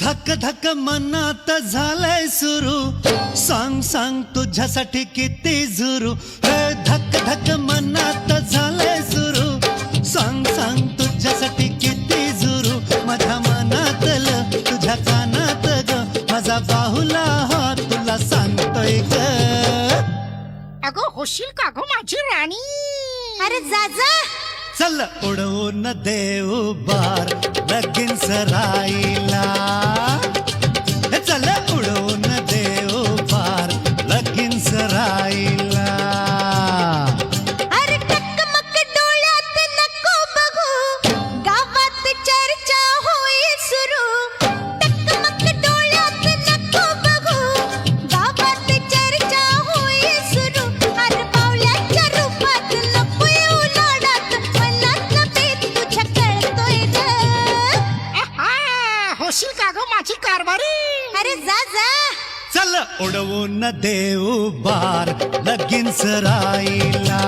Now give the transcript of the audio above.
धक धक मनात झालंय सुरू. सांग सांग तुझ्यासाठी किती झुरू. हे धक धक मनात झालंय सुरू. सांग सांग तुझ्यासाठी किती झुरू. माझ्या मनातलं तुझ्या कानात ग. माझा बाहुला हा तुला सांगतोय ग. अगं होशील का गं माझी राणी? अरे जा जा. चल उडवून देऊ बार लगीन सराईला का गं माझी कारभारी अरे जा जा. चल उडवून देऊ बार. लगीन सराईला